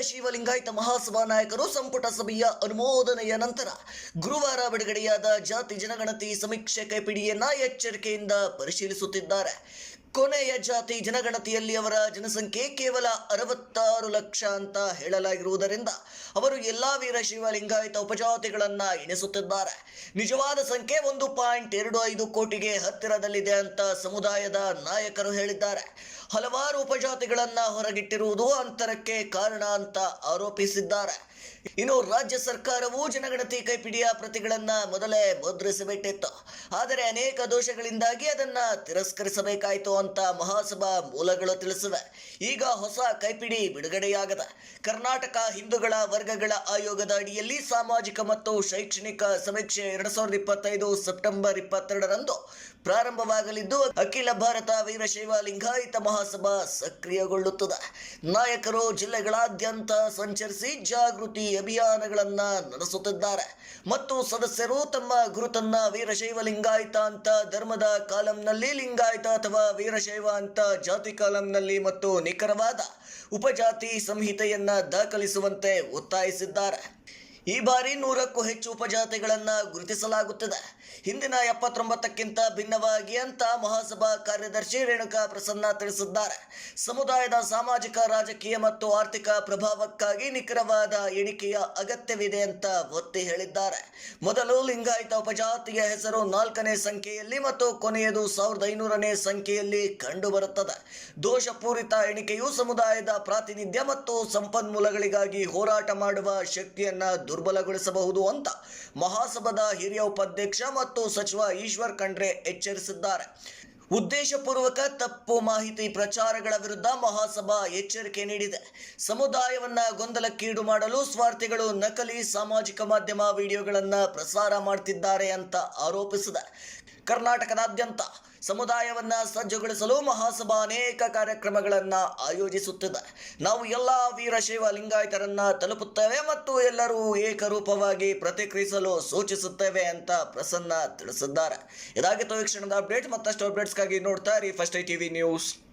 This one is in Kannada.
ವೀರಶೈವ ಲಿಂಗಾಯತ ಮಹಾಸಭಾ ನಾಯಕರು ಸಂಪುಟ ಸಭೆಯ ಅನುಮೋದನೆಯ ನಂತರ ಗುರುವಾರ ಬಿಡುಗಡೆಯಾದ ಜಾತಿ ಜನಗಣತಿ ಸಮೀಕ್ಷೆ ಕೈಪಿಡಿಯನ್ನ ಎಚ್ಚರಿಕೆಯಿಂದ ಪರಿಶೀಲಿಸುತ್ತಿದ್ದಾರೆ. ಕೊನೆಯ ಜಾತಿ ಜನಗಣತಿಯಲ್ಲಿ ಅವರ ಜನಸಂಖ್ಯೆ ಕೇವಲ ಅರವತ್ತಾರು ಲಕ್ಷ ಅಂತ ಹೇಳಲಾಗಿರುವುದರಿಂದ ಅವರು ಎಲ್ಲ ವೀರಶೈವ ಲಿಂಗಾಯತ ಉಪಜಾತಿಗಳನ್ನ ಎಣಿಸುತ್ತಿದ್ದಾರೆ. ನಿಜವಾದ ಸಂಖ್ಯೆ ಒಂದು ಪಾಯಿಂಟ್ ಎರಡು ಐದು ಕೋಟಿಗೆ ಹತ್ತಿರದಲ್ಲಿದೆ ಅಂತ ಸಮುದಾಯದ ನಾಯಕರು ಹೇಳಿದ್ದಾರೆ. ಹಲವಾರು ಉಪಜಾತಿಗಳನ್ನ ಹೊರಗಿಟ್ಟಿರುವುದು ಅಂತರಕ್ಕೆ ಕಾರಣ ಅಂತ ಆರೋಪಿಸಿದ್ದಾರೆ. ಇನ್ನು ರಾಜ್ಯ ಸರ್ಕಾರವು ಜನಗಣತಿ ಕೈಪಿಡಿಯ ಪ್ರತಿಗಳನ್ನ ಮೊದಲೇ ಮುದ್ರಿಸಿಬಿಟ್ಟಿತ್ತು ಆದರೆ ಅನೇಕ ದೋಷಗಳಿಂದಾಗಿ ಅದನ್ನ ತಿರಸ್ಕರಿಸಬೇಕಾಯಿತು ಅಂತ ಮಹಾಸಭಾ ಮೂಲಗಳು ತಿಳಿಸಿವೆ. ಈಗ ಹೊಸ ಕೈಪಿಡಿ ಬಿಡುಗಡೆಯಾಗದ. ಕರ್ನಾಟಕ ಹಿಂದೂಗಳ ವರ್ಗಗಳ ಆಯೋಗದ ಅಡಿಯಲ್ಲಿ ಸಾಮಾಜಿಕ ಮತ್ತು ಶೈಕ್ಷಣಿಕ ಸಮೀಕ್ಷೆ ಎರಡು ಸಾವಿರದ ಇಪ್ಪತ್ತೈದು ಸೆಪ್ಟೆಂಬರ್ ಇಪ್ಪತ್ತೆರಡರಂದು ಪ್ರಾರಂಭವಾಗಲಿದ್ದು, ಅಖಿಲ ಭಾರತ ವೀರಶೈವ ಲಿಂಗಾಯತ ಮಹಾಸಭಾ ಸಕ್ರಿಯಗೊಳ್ಳುತ್ತದೆ. ನಾಯಕರು ಜಿಲ್ಲೆಗಳಾದ್ಯಂತ ಸಂಚರಿಸಿ ಜಾಗೃತಿ ಅಭಿಯಾನಗಳನ್ನ ನಡೆಸುತ್ತಿದ್ದಾರೆ. ಮತ್ತು ಸದಸ್ಯರು ತಮ್ಮ ಗುರುತನ್ನ ವೀರಶೈವ ಲಿಂಗಾಯತ ಅಂತ ಧರ್ಮದ ಕಾಲಂನಲ್ಲಿ ಲಿಂಗಾಯತ ಅಥವಾ ವೀರಶೈವ ಅಂತ ಜಾತಿ ಕಾಲಂನಲ್ಲಿ ಮತ್ತು ನಿಖರವಾದ ಉಪಜಾತಿ ಸಂಹಿತೆಯನ್ನ ದಾಖಲಿಸುವಂತೆ ಒತ್ತಾಯಿಸಿದ್ದಾರೆ. ಈ ಬಾರಿ ನೂರಕ್ಕೂ ಹೆಚ್ಚು ಉಪಜಾತಿಗಳನ್ನು ಗುರುತಿಸಲಾಗುತ್ತದೆ. ಹಿಂದಿನ ಎಪ್ಪತ್ತೊಂಬತ್ತಕ್ಕಿಂತ ಭಿನ್ನವಾಗಿ ಅಂತ ಮಹಾಸಭಾ ಕಾರ್ಯದರ್ಶಿ ರೇಣುಕಾ ಪ್ರಸನ್ನ ತಿಳಿಸಿದ್ದಾರೆ. ಸಮುದಾಯದ ಸಾಮಾಜಿಕ, ರಾಜಕೀಯ ಮತ್ತು ಆರ್ಥಿಕ ಪ್ರಭಾವಕ್ಕಾಗಿ ನಿಖರವಾದ ಎಣಿಕೆಯ ಅಗತ್ಯವಿದೆ ಅಂತ ಒತ್ತಿ ಹೇಳಿದ್ದಾರೆ. ಮೊದಲು ಲಿಂಗಾಯತ ಉಪಜಾತಿಯ ಹೆಸರು ನಾಲ್ಕನೇ ಸಂಖ್ಯೆಯಲ್ಲಿ ಮತ್ತು ಕೊನೆಯದು ಸಾವಿರದ ಐನೂರನೇ ಸಂಖ್ಯೆಯಲ್ಲಿ ಕಂಡುಬರುತ್ತದೆ. ದೋಷಪೂರಿತ ಎಣಿಕೆಯು ಸಮುದಾಯದ ಪ್ರಾತಿನಿಧ್ಯ ಮತ್ತು ಸಂಪನ್ಮೂಲಗಳಿಗಾಗಿ ಹೋರಾಟ ಮಾಡುವ ಶಕ್ತಿಯನ್ನ ದುರ್ಬಲಗೊಳಿಸಬಹುದು ಅಂತ ಮಹಾಸಭಾದ ಹಿರಿಯ ಉಪಾಧ್ಯಕ್ಷ ಮತ್ತು ಸಚಿವ ಈಶ್ವರ್ ಖಂಡ್ರೆ ಎಚ್ಚರಿಸಿದ್ದಾರೆ. ಉದ್ದೇಶಪೂರ್ವಕ ತಪ್ಪು ಮಾಹಿತಿ ಪ್ರಚಾರಗಳ ವಿರುದ್ಧ ಮಹಾಸಭಾ ಎಚ್ಚರಿಕೆ ನೀಡಿದೆ. ಸಮುದಾಯವನ್ನ ಗೊಂದಲಕ್ಕೀಡು ಮಾಡಲು ಸ್ವಾರ್ಥಿಗಳು ನಕಲಿ ಸಾಮಾಜಿಕ ಮಾಧ್ಯಮ ವಿಡಿಯೋಗಳನ್ನು ಪ್ರಸಾರ ಮಾಡ್ತಿದ್ದಾರೆ ಅಂತ ಆರೋಪಿಸಿದೆ. ಕರ್ನಾಟಕದಾದ್ಯಂತ ಸಮುದಾಯವನ್ನ ಸಜ್ಜುಗೊಳಿಸಲು ಮಹಾಸಭಾ ಅನೇಕ ಕಾರ್ಯಕ್ರಮಗಳನ್ನು ಆಯೋಜಿಸುತ್ತಿದೆ. ನಾವು ಎಲ್ಲ ವೀರಶೈವ ಲಿಂಗಾಯತರನ್ನ ತಲುಪುತ್ತೇವೆ ಮತ್ತು ಎಲ್ಲರೂ ಏಕರೂಪವಾಗಿ ಪ್ರತಿಕ್ರಿಯಿಸಲು ಸೂಚಿಸುತ್ತೇವೆ ಅಂತ ಪ್ರಸನ್ನ ತಿಳಿಸಿದ್ದಾರೆ. ಇದಾಗಿತ್ತು ವೀಕ್ಷಣದ ಕ್ಷಣದ ಅಪ್ಡೇಟ್. ಮತ್ತಷ್ಟು ಅಪ್ಡೇಟ್ಸ್ಗಾಗಿ ನೋಡ್ತಾ ಇರಿ ಫಸ್ಟ್ ಐ ಟಿವಿ ನ್ಯೂಸ್.